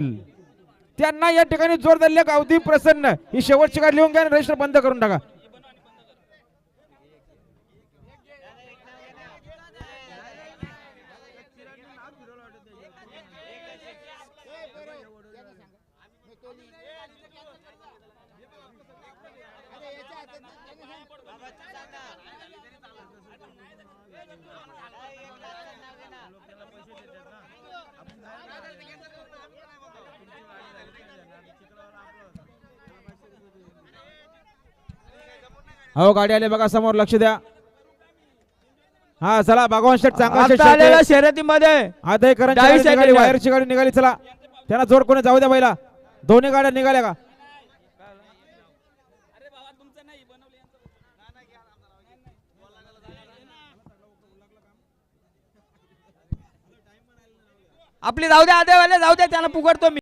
त्यांना या ठिकाणी जोर दिले अवधी प्रसन्न. ही शेवटची गाडी लिहून घ्या आणि रजिस्टर बंद करून टाका. हो गाडी आली बघा समोर लक्ष द्या. हा चला भगवान शेठ चांगला शर्यतीमध्ये. आता निघाली साईडला. बाहेरची गाडी निघाली चला. त्यांना जोर कोणी जाऊ द्या पहिला. दोन्ही गाड्या निघाल्या का? आपली जाऊ द्या आदेवाले जाऊ द्या त्यांना पुकडतो मी.